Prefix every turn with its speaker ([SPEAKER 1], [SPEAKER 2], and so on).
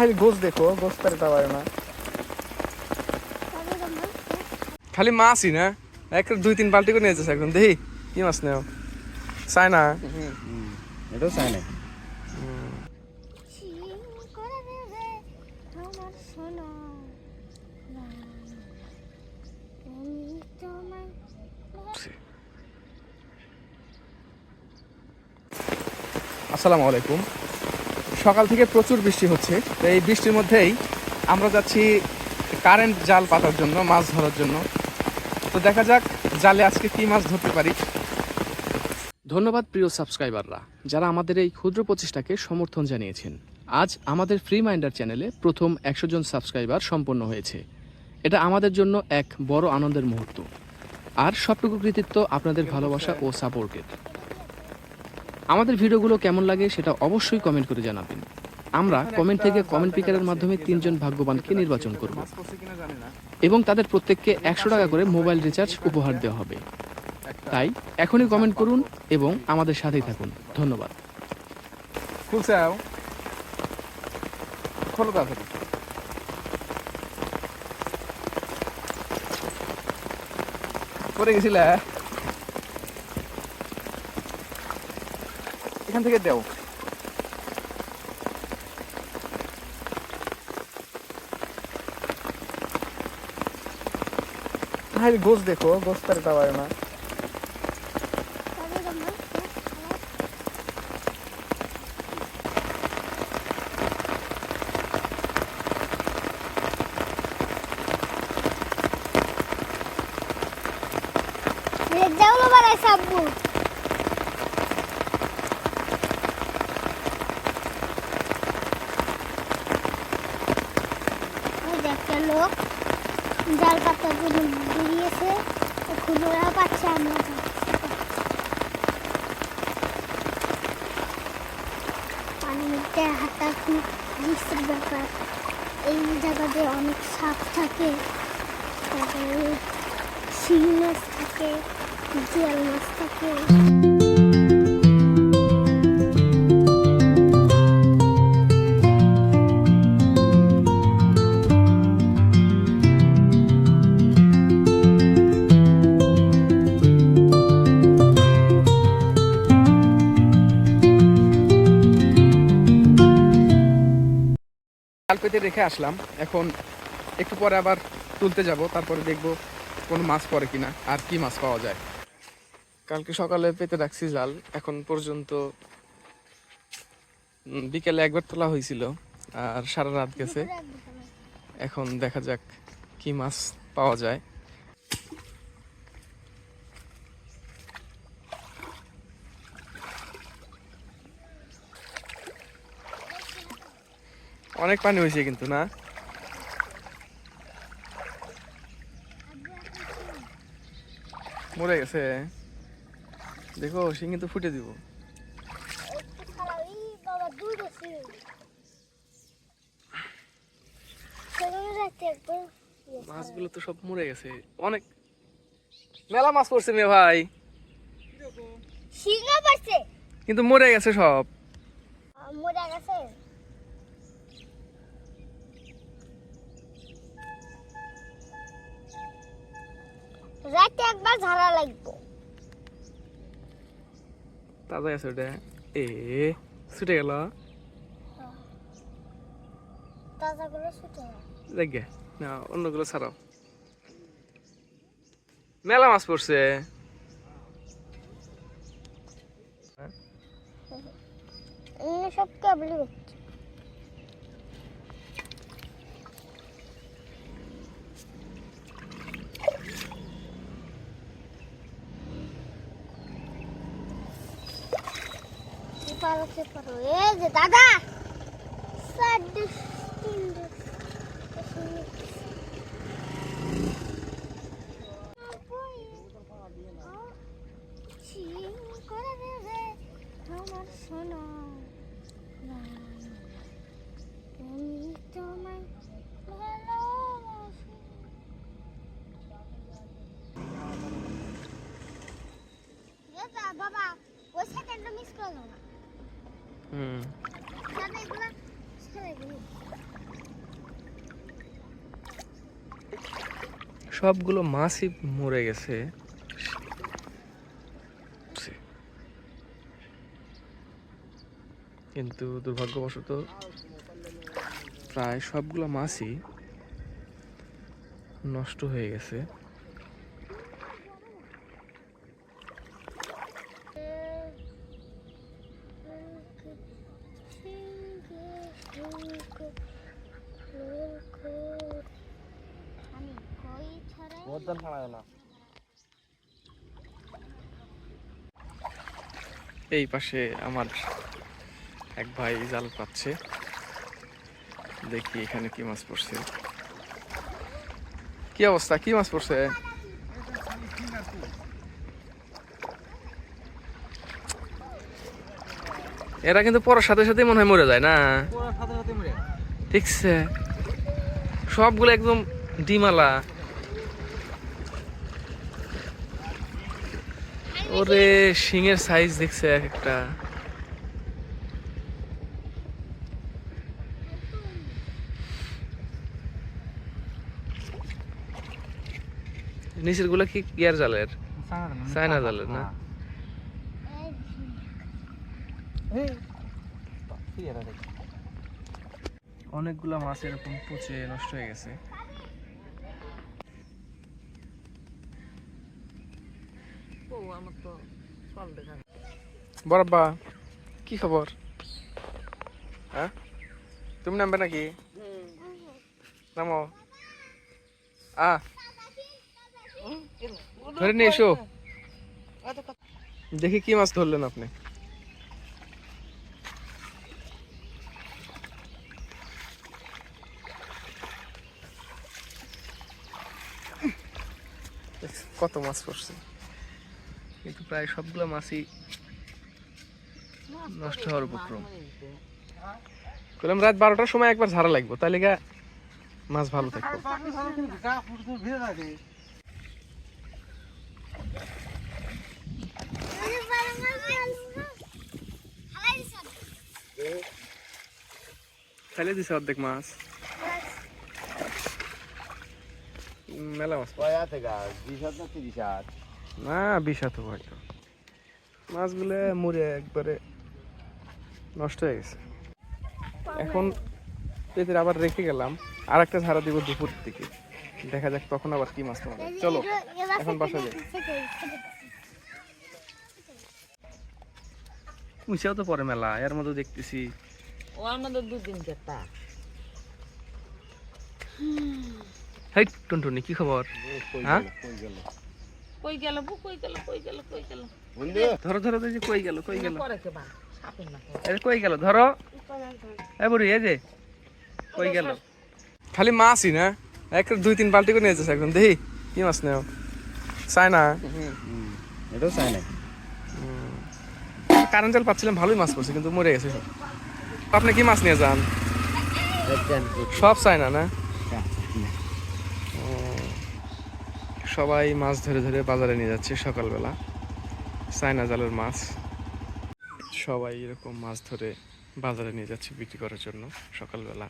[SPEAKER 1] খালি গোস দেখো গোস পারে পারে না। খালি মাছই না? এক দুই তিন বালতি করে নিয়ে যাচ্ছে একদম। দেখি কি মাছ নেও? চাই না
[SPEAKER 2] এটাও চাই না
[SPEAKER 1] আসসালামু আলাইকুম। সকাল থেকে প্রচুর বৃষ্টি হচ্ছে। তো এই বৃষ্টির মধ্যেই আমরা যাচ্ছি কারেন্ট জাল পাতার জন্য, মাছ ধরার জন্য। তো দেখা যাক জালে আজকে কি মাছ ধরতে পারি। ধন্যবাদ প্রিয় সাবস্ক্রাইবাররা, যারা আমাদের এই ক্ষুদ্র প্রচেষ্টাকে সমর্থন জানিয়েছেন। আজ আমাদের ফ্রি মাইন্ডার চ্যানেলে প্রথম একশো জন সাবস্ক্রাইবার সম্পন্ন হয়েছে। এটা আমাদের জন্য এক বড় আনন্দের মুহূর্ত। আর সবটুকু কৃতিত্ব আপনাদের ভালোবাসা ও সাপোর্টের। আমাদের ভিডিওগুলো কেমন লাগে সেটা অবশ্যই কমেন্ট করে জানাবেন। আমরা কমেন্ট থেকে কমেন্ট পিকারের মাধ্যমে তিনজন ভাগ্যবানকে নির্বাচন করব। এবং তাদের প্রত্যেককে একশো টাকা করে মোবাইল রিচার্জ উপহার দেওয়া হবে। তাই এখনই কমেন্ট করুন এবং আমাদের সাথেই থাকুন। ধন্যবাদ। তাড়াতাড়ি। পরে গেছিলে? এখান থেকে দেও। খালি গোস দেখো গোস পারে পারে না।
[SPEAKER 3] দেউলো বাড়াই সাব্বু ওই যে একটা লোক জাল জন্য বেরিয়েছে খুচরা পাচ্ছে আমরা পানির মধ্যে খুব রিস্কের ব্যাপার। এই জায়গাতে অনেক সাপ থাকে, তারপরে শিং মাছ থাকে, জিয়াল মাছ থাকে।
[SPEAKER 1] জাল পেতে রেখে আসলাম। এখন একটু পরে আবার তুলতে যাব, তারপরে দেখব কোনো মাছ পড়ে কিনা আর কি মাছ পাওয়া যায়। কালকে সকালে পেতে রাখছি জাল, এখন পর্যন্ত বিকেলে একবার তোলা হয়েছিল আর সারা রাত গেছে। এখন দেখা যাক কি মাছ পাওয়া যায়। অনেক পানি হয়েছে কিন্তু না? মরে গেছে। দেখো সে কিন্তু ফুটে দিব। মাছগুলো তো সব মরে গেছে। অনেক মেলা মাছ পড়ছে মেয়ে ভাই। কিন্তু মরে গেছে সব।
[SPEAKER 3] মরে গেছে। রাতে একবার ঝাড়া লাগবো।
[SPEAKER 1] তাজা গেছে ওটা। এ ছুটে গেল।
[SPEAKER 3] তাজাগুলো ছুটে যায়
[SPEAKER 1] দেখে না অন্যগুলো ছাড়াও। মেলা মাছ পড়ছে।
[SPEAKER 3] সব কেবলই হচ্ছে পারো এই যে দাদা আমার সোনা। বাবা ওই সেকেন্ডটা মিস করল না।
[SPEAKER 1] হুম। সবগুলো মাছই মরে গেছে। কিন্তু দুর্ভাগ্যবশত প্রায় সবগুলো মাছই নষ্ট হয়ে গেছে। এই পাশে আমার এক ভাই জাল পাচ্ছে। দেখি এখানে কি মাছ পড়ছে। কি অবস্থা? কি মাছ পড়ছে? এরা কিন্তু পড়ার সাথে সাথে মনে হয় মরে যায় না?
[SPEAKER 2] মরে
[SPEAKER 1] ঠিকছে সবগুলো একদম ডিমালা। ওরে শিঙের সাইজ দেখছে এক একটা। নিচেরগুলা কি গিয়ার জালের? চায়না জালের না? অনেকগুলা মাছ এরকম পচে নষ্ট হয়ে গেছে। বরাব্বা কি খবর? হ্যাঁ? তুমি নামবে নাকি? নামো। আ। ধরে নিয়ে এসো। দেখি কি মাছ ধরলেন আপনি। কত মাছ পড়ছে? কিন্তু প্রায় সবগুলো মাছই নষ্ট হওয়ার উপক্রম। বললাম রাত বারোটার সময় একবার ঝাড়া লাগবো তাহলে গা মাছ ভালো থাকবে। ফেলে দিছে অর্ধেক মাছ। মেলা মাছ
[SPEAKER 2] কয়া বিশ হাত না তিরিশ হাত
[SPEAKER 1] না হয়তো মাছগুলো মরে একবারে নষ্ট হয়ে গেছে। এখন পেতের আবার রেখে গেলাম। আর একটা ঝাড়া দিব দুপুর দিকে দেখা যাক তখন আবার কি মাছ পাওয়া চলো এখন বাসায় যাই। মুছেও তো পরে মেলা এর মধ্যে দেখতেছি।
[SPEAKER 4] ও আমাদের দুদিন কেতা
[SPEAKER 1] হেই টুনটুনি কি খবর? হ্যাঁ?
[SPEAKER 2] কই গেল? কই গেল
[SPEAKER 4] কই গেল কই গেল কই গেল?
[SPEAKER 2] বন্ধু?
[SPEAKER 1] ধরো ধরো দেখি কই গেল কই গেল?
[SPEAKER 4] বা
[SPEAKER 1] আরে কই গেল ধরো। এ বুড়ি এই যে কই গেল? খালি মাছই না? এক দুই তিন বালতি করে নিয়ে যাচ্ছে একদম দেখি কি মাছ নেও চাই না?
[SPEAKER 2] এটাও চাই নাই
[SPEAKER 1] কারেন্ট জাল পাচ্ছিলাম ভালোই মাছ পড়ছে কিন্তু মরে গেছে সব। আপনি কি মাছ নিয়ে যান? সব চাই না না ও, সবাই মাছ ধরে ধরে বাজারে নিয়ে যাচ্ছে সকালবেলা। সাইনা জালের মাছ। সবাই এরকম মাছ ধরে বাজারে নিয়ে যাচ্ছে বিক্রি করার জন্য সকালবেলা।